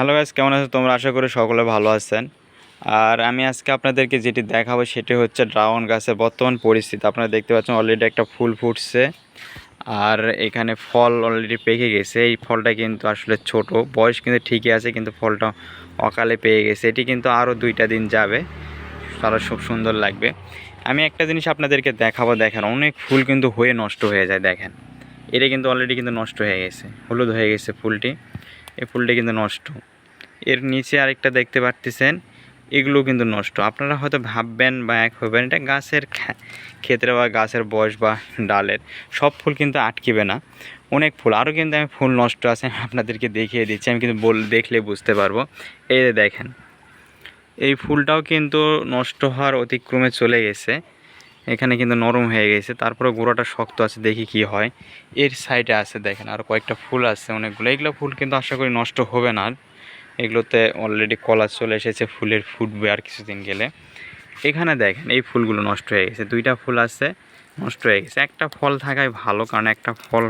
Hello guys কেমন আছো তোমরা? আশা করি সকলে ভালো আছেন। আর আমি আজকে আপনাদেরকে যেটি দেখাবো সেটি হচ্ছে ড্রাগন গাছের বর্তমান পরিস্থিতি। আপনারা দেখতে পাচ্ছেন অলরেডি একটা ফুল ফুটছে। আর এখানে ফল অলরেডি পেকে গেছে। এই ফলটা কিন্তু আসলে ছোট। বয়স কিন্তু ঠিকই আছে, কিন্তু ফলটা অকালে পেয়ে গেছে। এটি কিন্তু আরও দুইটা দিন যাবে। তারা খুব সুন্দর লাগবে। আমি একটা জিনিস আপনাদেরকে দেখাবো, দেখেন। অনেক ফুল কিন্তু হয়ে নষ্ট হয়ে যায়, দেখেন। এটা কিন্তু অলরেডি কিন্তু নষ্ট হয়ে গেছে। হলুদ হয়ে গেছে ফুলটি। এই ফুলটি কিন্তু নষ্ট। এর নিচে আরেকটা দেখতে পারতেছেন এগুলো কিন্তু নষ্ট। আপনারা হয়তো ভাববেন বা এক হবেন, এটা গাছের ক্ষেত্রে বা গাছের বয়স বা ডালের, সব ফুল কিন্তু আটকিবে না। অনেক ফুল, আরও কিন্তু আমি ফুল নষ্ট আছে আপনাদেরকে দেখিয়ে দিচ্ছি, আমি কিন্তু বল দেখলে বুঝতে পারব। এই দেখেন, এই ফুলটাও কিন্তু নষ্ট হওয়ার অতিক্রমে চলে গেছে। এখানে কিন্তু নরম হয়ে গেছে। তারপরে গোড়াটা শক্ত আছে, দেখি কি হয়। এর সাইডে আছে দেখেন, আর কয়েকটা ফুল আছে অনেকগুলো। এগুলো ফুল কিন্তু আশা করি নষ্ট হবে না। এগুলোতে অলরেডি কলা চলে এসেছে, ফুলের ফুটবে আর কিছুদিন গেলে। এখানে দেখেন, এই ফুলগুলো নষ্ট হয়ে গেছে। দুইটা ফুল আছে, নষ্ট হয়ে গেছে। একটা ফল থাকায় ভালো, কারণ একটা ফল,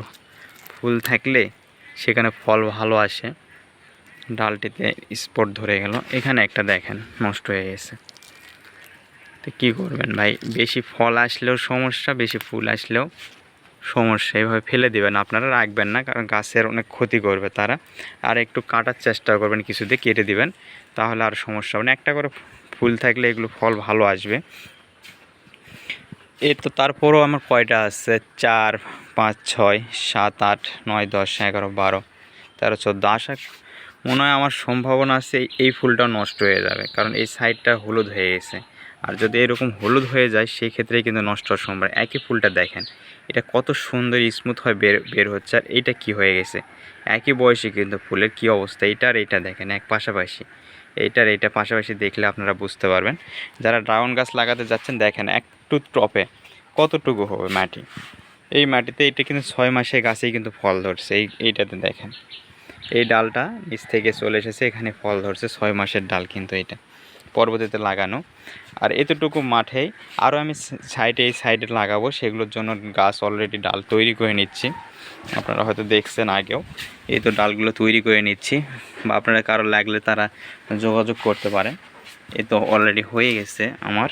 ফুল থাকলে সেখানে ফল ভালো আসে। ডালটিতে স্পট ধরে গেল। এখানে একটা দেখেন, নষ্ট হয়ে গেছে। তো কী করবেন ভাই? বেশি ফল আসলেও সমস্যা, বেশি ফুল আসলেও সমস্যা। এইভাবে ফেলে দেবেন, আপনারা রাখবেন না, কারণ গাছের অনেক ক্ষতি করবে তারা। আর একটু কাটার চেষ্টা করবেন, কিছু দিয়ে কেটে দিবেন, তাহলে আর সমস্যা হবে না। একটা করে ফুল থাকলে এগুলো ফল ভালো আসবে। এর তো তারপরও আমার কয়টা আছে? চার, পাঁচ, ছয়, সাত, আট, নয়, দশ, এগারো, বারো, তেরো, চোদ্দ। আশা মনে হয় আমার সম্ভাবনা আছে এই ফুলটা নষ্ট হয়ে যাবে, কারণ এই সাইডটা হলুদ হয়ে গেছে। আর যদি এরকম হলুদ হয়ে যায়, সেই ক্ষেত্রে কিন্তু নষ্ট হওয়ার সম্ভব একই ফুলটা দেখেন, এটা কত সুন্দর স্মুথ হয় বের বের হচ্ছে আর এইটা কি হয়ে গেছে? একই বয়সে কিন্তু ফুলের কি অবস্থা? এইটা আর এইটা দেখেন, এক পাশাপাশি। এইটার এইটা পাশাপাশি দেখলে আপনারা বুঝতে পারবেন। যারা ড্রাগন গাছ লাগাতে যাচ্ছেন, দেখেন একটু টপে কতটুকু হবে মাটি। এই মাটিতে এটা কিন্তু ছয় মাসে গাছেই কিন্তু ফল ধরছে, এই, এইটাতে দেখেন। এই ডালটা নিচ থেকে চলে এসেছে, এখানে ফল ধরছে, ছয় মাসের ডাল কিন্তু এটা। পরবর্তীতে লাগানো। আর এতটুকু মাঠেই আরও আমি সাইডে, এই সাইডে লাগাবো। সেগুলোর জন্য গাছ অলরেডি ডাল তৈরি করে নিচ্ছি। আপনারা হয়তো দেখছেন আগেও। এই তো ডালগুলো তৈরি করে নিচ্ছি। বা আপনারা কারও লাগলে তারা যোগাযোগ করতে পারেন। এ তো অলরেডি হয়ে গেছে আমার।